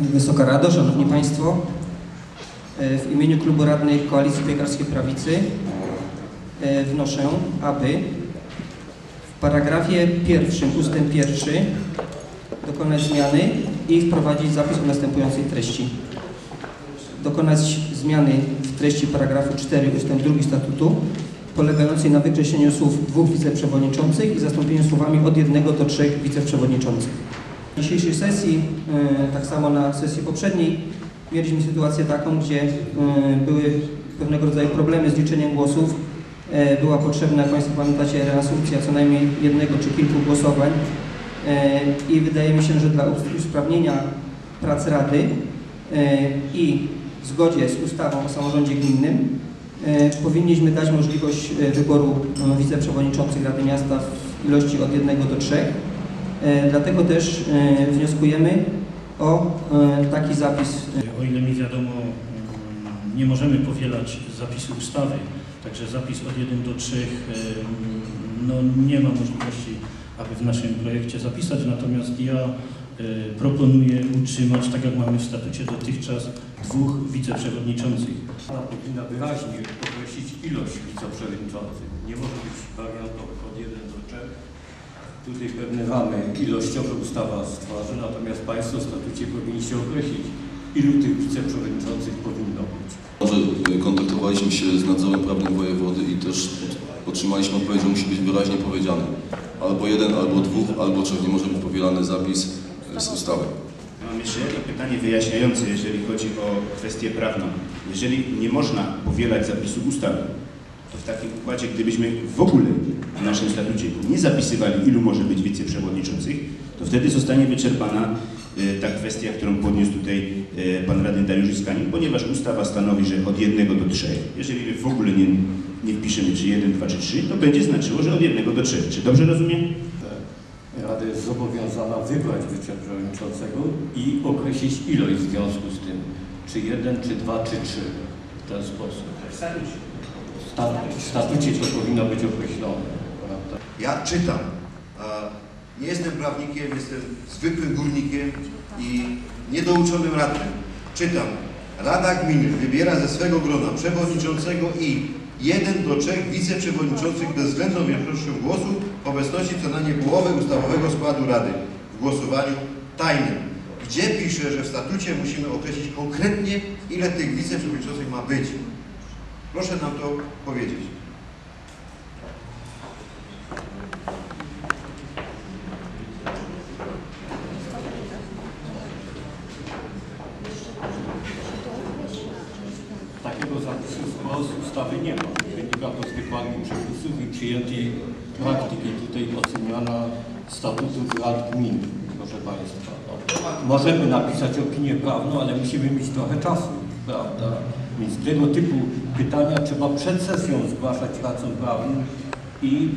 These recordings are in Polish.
Wysoka Rado, Szanowni Państwo, e, w imieniu Klubu Radnych Koalicji Piekarskiej Prawicy e, wnoszę, aby w paragrafie pierwszym, ustęp pierwszy dokonać zmiany i wprowadzić zapis o następującej treści. Dokonać zmiany w treści paragrafu 4 ustęp 2 statutu polegającej na wykreśleniu słów dwóch wiceprzewodniczących i zastąpieniu słowami od jednego do trzech wiceprzewodniczących. W dzisiejszej sesji, e, tak samo na sesji poprzedniej, mieliśmy sytuację taką, gdzie e, były pewnego rodzaju problemy z liczeniem głosów. E, Była potrzebna, jak Państwo pamiętacie, reasumpcja co najmniej jednego czy kilku głosowań i wydaje mi się, że dla usprawnienia prac Rady i w zgodzie z ustawą o samorządzie gminnym powinniśmy dać możliwość wyboru wiceprzewodniczących Rady Miasta w ilości od jednego do trzech. E, Dlatego też e, wnioskujemy o e, taki zapis. O ile mi wiadomo, mm, nie możemy powielać zapisu ustawy, także zapis od 1 do 3 no, nie ma możliwości, aby w naszym projekcie zapisać, natomiast ja proponuję utrzymać, tak jak mamy w statucie dotychczas, dwóch wiceprzewodniczących. Rada powinna wyraźnie określić ilość wiceprzewodniczących. Nie może być wariantowych od 1 do 3. Tutaj pewne ramy ilościowe ustawa stworzy, natomiast Państwo w statucie powinniście określić, ilu tych wiceprzewodniczących powinno być. Może y, kontaktowaliśmy się z nadzorem prawnym wojewody i też otrzymaliśmy odpowiedź, że musi być wyraźnie powiedziane. Albo jeden, albo dwóch, albo trzech. Nie może być powielany zapis y, z ustawy. Mam jeszcze jedno pytanie wyjaśniające, jeżeli chodzi o kwestię prawną. Jeżeli nie można powielać zapisu ustawy, to w takim układzie, gdybyśmy w ogóle w naszym statucie nie zapisywali, ilu może być wiceprzewodniczących, to wtedy zostanie wyczerpana e, ta kwestia, którą podniósł tutaj e, pan radny Dariusz Iskanin, ponieważ ustawa stanowi, że od jednego do trzech. Jeżeli my w ogóle nie, nie wpiszemy, czy jeden, dwa, czy trzy, to będzie znaczyło, że od jednego do trzech. Czy dobrze rozumiem? Rada jest zobowiązana wybrać wiceprzewodniczącego i określić ilość w związku z tym, czy jeden, czy dwa, czy trzy. W ten sposób. W statu- W statucie to powinno być określone. Ja czytam. Nie jestem prawnikiem, jestem zwykłym górnikiem i niedouczonym radnym. Czytam. Rada Gminy wybiera ze swego grona przewodniczącego i jeden do trzech wiceprzewodniczących bezwzględną większością głosów w obecności co najmniej połowy ustawowego składu Rady w głosowaniu tajnym. Gdzie pisze, że w statucie musimy określić konkretnie, ile tych wiceprzewodniczących ma być? Proszę nam to powiedzieć. Takiego zapisu z ustawy nie ma. Wynika to z wykładni przepisów i przyjętej praktyki. Tutaj oceniana statutów rad gmin, proszę Państwa. Możemy napisać opinię prawną, ale musimy mieć trochę czasu, prawda? Więc tego typu pytania trzeba przed sesją zgłaszać radcom prawnym i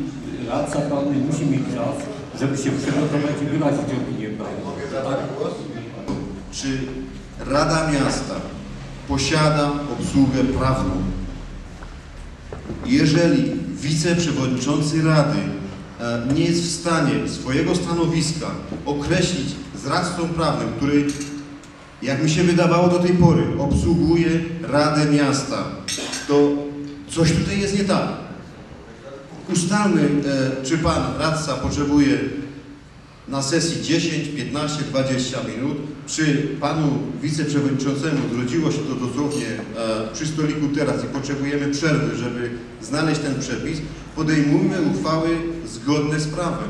radca prawny musi mieć czas, żeby się przygotować i wyrazić opinię prawną. Tak? Czy Rada Miasta posiada obsługę prawną? Jeżeli wiceprzewodniczący Rady e, nie jest w stanie swojego stanowiska określić z radcą prawnym, który, jak mi się wydawało do tej pory, obsługuje Radę Miasta, to coś tutaj jest nie tak. Ustalmy, e, czy Pan radca potrzebuje na sesji 10, 15, 20 minut. Czy panu wiceprzewodniczącemu zrodziło się to dosłownie e, przy stoliku teraz i potrzebujemy przerwy, żeby znaleźć ten przepis, podejmujmy uchwały zgodne z prawem.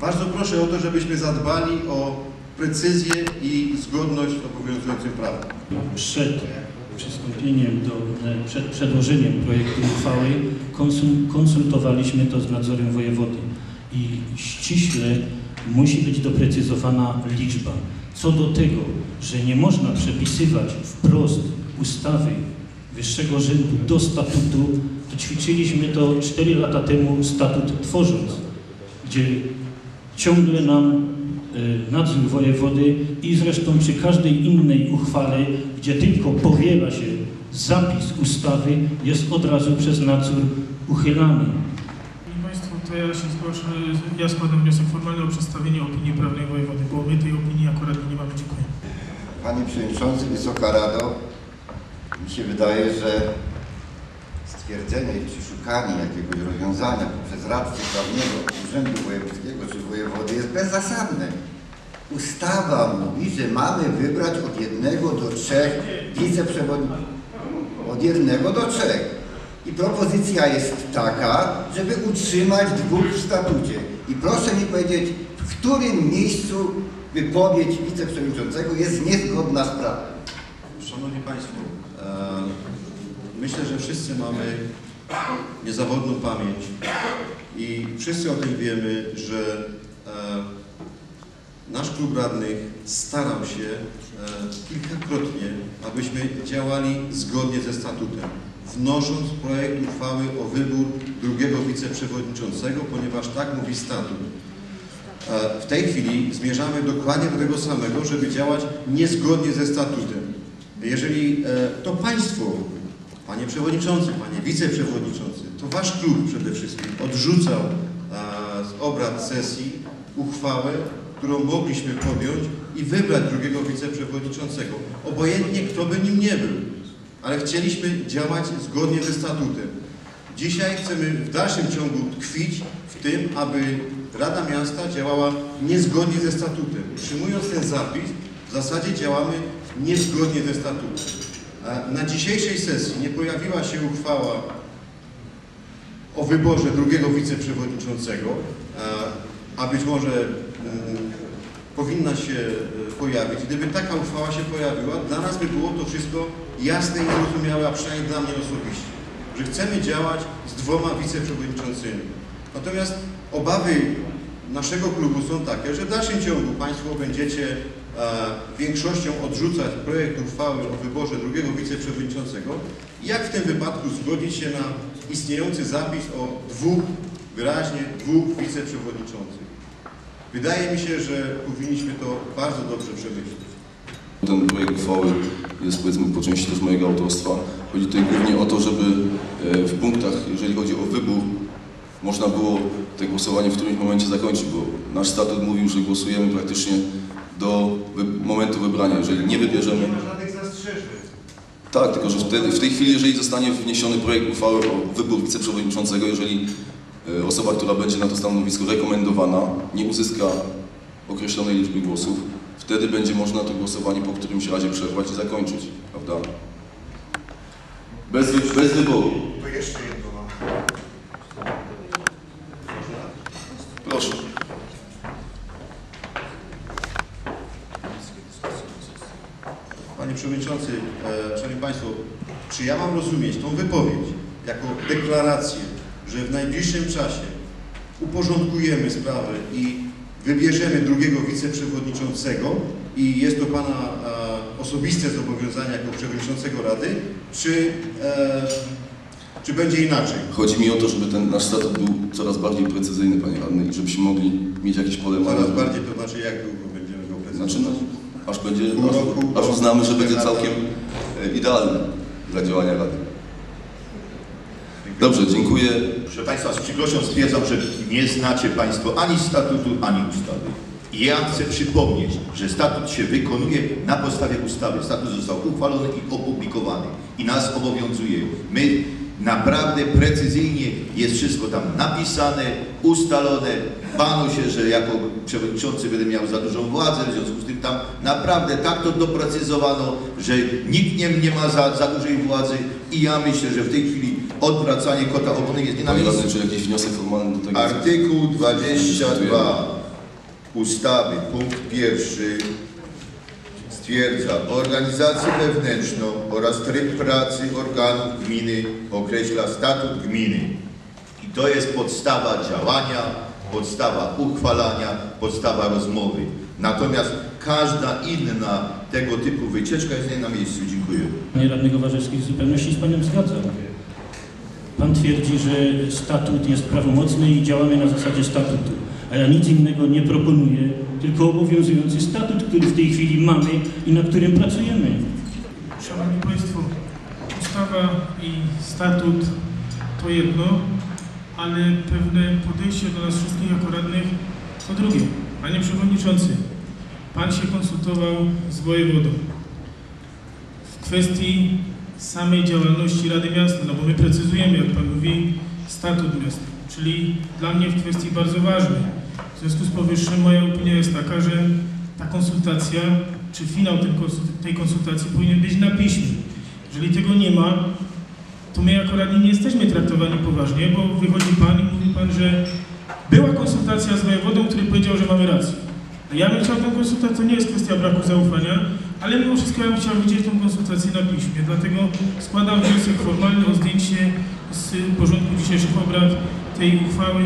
Bardzo proszę o to, żebyśmy zadbali o precyzję i zgodność z obowiązującym prawem. Przed przystąpieniem do, przed przedłożeniem projektu uchwały konsul- konsultowaliśmy to z nadzorem wojewody i ściśle musi być doprecyzowana liczba. Co do tego, że nie można przepisywać wprost ustawy wyższego rzędu do statutu, to ćwiczyliśmy to 4 lata temu statut tworząc, gdzie ciągle nam nadzór wojewody i zresztą przy każdej innej uchwale, gdzie tylko powiela się zapis ustawy, jest od razu przez nadzór uchylany. Szanowni Państwo, to ja się zgłoszę, ja składam wniosek formalny o przedstawienie opinii prawnej wojewody, bo my tej opinii akurat nie mamy. Dziękuję. Panie Przewodniczący, Wysoka Rado, mi się wydaje, że stwierdzenie czy szukanie jakiegoś rozwiązania poprzez radcę prawnego Urzędu Wojewódzkiego czy wojewody jest bezzasadne. Ustawa mówi, że mamy wybrać od jednego do trzech wiceprzewodniczących. Od jednego do trzech. I propozycja jest taka, żeby utrzymać dwóch w statucie. I proszę mi powiedzieć, w którym miejscu wypowiedź wiceprzewodniczącego jest niezgodna z prawem. Szanowni Państwo, e, myślę, że wszyscy mamy niezawodną pamięć i wszyscy o tym wiemy, że e, nasz klub radnych starał się e, kilkakrotnie, abyśmy działali zgodnie ze statutem, wnosząc projekt uchwały o wybór drugiego wiceprzewodniczącego, ponieważ tak mówi statut. E, W tej chwili zmierzamy dokładnie do tego samego, żeby działać niezgodnie ze statutem. Jeżeli e, to Państwo, Panie Przewodniczący, Panie Wiceprzewodniczący, to Wasz klub przede wszystkim odrzucał e, z obrad sesji uchwałę, którą mogliśmy podjąć i wybrać drugiego wiceprzewodniczącego. Obojętnie kto by nim nie był, ale chcieliśmy działać zgodnie ze statutem. Dzisiaj chcemy w dalszym ciągu tkwić w tym, aby Rada Miasta działała niezgodnie ze statutem. Przyjmując ten zapis, w zasadzie działamy niezgodnie ze statutem. Na dzisiejszej sesji nie pojawiła się uchwała o wyborze drugiego wiceprzewodniczącego, a- być może mm, powinna się e, pojawić. Gdyby taka uchwała się pojawiła, dla nas by było to wszystko jasne i zrozumiałe, a przynajmniej dla mnie osobiście, że chcemy działać z dwoma wiceprzewodniczącymi. Natomiast obawy naszego klubu są takie, że w dalszym ciągu Państwo będziecie e, większością odrzucać projekt uchwały o wyborze drugiego wiceprzewodniczącego. Jak w tym wypadku zgodzić się na istniejący zapis o dwóch, wyraźnie dwóch wiceprzewodniczących? Wydaje mi się, że powinniśmy to bardzo dobrze przemyśleć. Ten projekt uchwały jest powiedzmy po części też mojego autorstwa. Chodzi tutaj głównie o to, żeby e, w punktach, jeżeli chodzi o wybór, można było te głosowanie w którymś momencie zakończyć, bo nasz statut mówił, że głosujemy praktycznie do momentu wybrania. Jeżeli nie wybierzemy... żadnych zastrzeżeń. Tak, tylko że wtedy, w tej chwili, jeżeli zostanie wniesiony projekt uchwały o wybór wiceprzewodniczącego, jeżeli e, osoba, która będzie na to stanowisko rekomendowana, nie uzyska określonej liczby głosów, wtedy będzie można to głosowanie po którymś razie przerwać i zakończyć, prawda? Bez, bez wyboru. To jeszcze jedno mam. Proszę. Panie Przewodniczący, e, Szanowni Państwo, czy ja mam rozumieć tą wypowiedź jako deklarację, że w najbliższym czasie uporządkujemy sprawę i wybierzemy drugiego wiceprzewodniczącego i jest to Pana e, osobiste zobowiązanie jako Przewodniczącego Rady, czy, e, czy będzie inaczej? Chodzi mi o to, żeby ten nasz statut był coraz bardziej precyzyjny, panie radny, i żebyśmy mogli mieć jakieś pole Coraz manewru. bardziej to znaczy, jak długo będziemy go prezentować? Znaczy, no, aż będzie, aż, aż uznamy, że będzie całkiem e, idealny dla działania Rady. Dobrze, dziękuję. Proszę Państwa, z przykrością stwierdzam, że nie znacie Państwo ani statutu, ani ustawy. I ja chcę przypomnieć, że statut się wykonuje na podstawie ustawy. Statut został uchwalony i opublikowany i nas obowiązuje. My naprawdę precyzyjnie jest wszystko tam napisane, ustalone. Bano się, że jako przewodniczący będę miał za dużą władzę, w związku z tym tam naprawdę tak to doprecyzowano, że nikt nie, nie ma za, za dużej władzy i ja myślę, że w tej chwili odwracanie kota ogonem jest nie na miejscu. czy jakiś wniosek formalny do tego? Artykuł 22 ustawy, punkt pierwszy stwierdza organizację wewnętrzną oraz tryb pracy organów gminy określa statut gminy. I to jest podstawa działania, podstawa uchwalania, podstawa rozmowy. Natomiast każda inna tego typu wycieczka jest nie na miejscu. Dziękuję. Panie radnego Warzewski, w zupełności z Panem zgadzam. Pan twierdzi, że statut jest prawomocny i działamy na zasadzie statutu. A ja nic innego nie proponuję, tylko obowiązujący statut, który w tej chwili mamy i na którym pracujemy. Szanowni Państwo, ustawa i statut to jedno, ale pewne podejście do nas wszystkich jako radnych to drugie. Panie Przewodniczący, Pan się konsultował z wojewodą. kwestii samej działalności Rady Miasta, no bo my precyzujemy, jak Pan mówi, statut miasta, czyli dla mnie w kwestii bardzo ważnej. W związku z powyższym moja opinia jest taka, że ta konsultacja, czy finał tej konsul- tej konsultacji powinien być na piśmie. Jeżeli tego nie ma, to my jako radni nie jesteśmy traktowani poważnie, bo wychodzi Pan i mówi Pan, że była konsultacja z wojewodą, który powiedział, że mamy rację. No Ja bym chciał tę konsultację, to nie jest kwestia braku zaufania, ale mimo wszystko ja bym chciał widzieć tę konsultację na piśmie, dlatego składam wniosek formalny o zdjęcie z porządku dzisiejszych obrad tej uchwały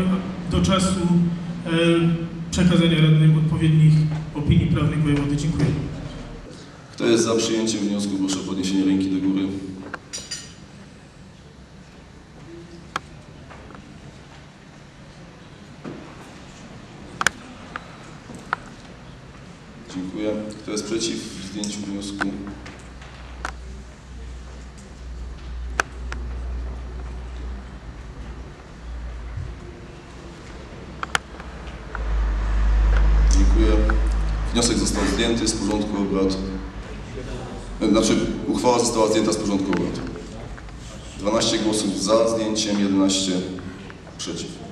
do czasu przekazania radnym odpowiednich opinii prawnych wojewody. Dziękuję. Kto jest za przyjęciem wniosku, proszę o podniesienie ręki do góry. Dziękuję. Kto jest przeciw zdjęciu wniosku? Dziękuję. Wniosek został zdjęty z porządku obrad. Znaczy, uchwała została zdjęta z porządku obrad. 12 głosów za zdjęciem, 11 przeciw.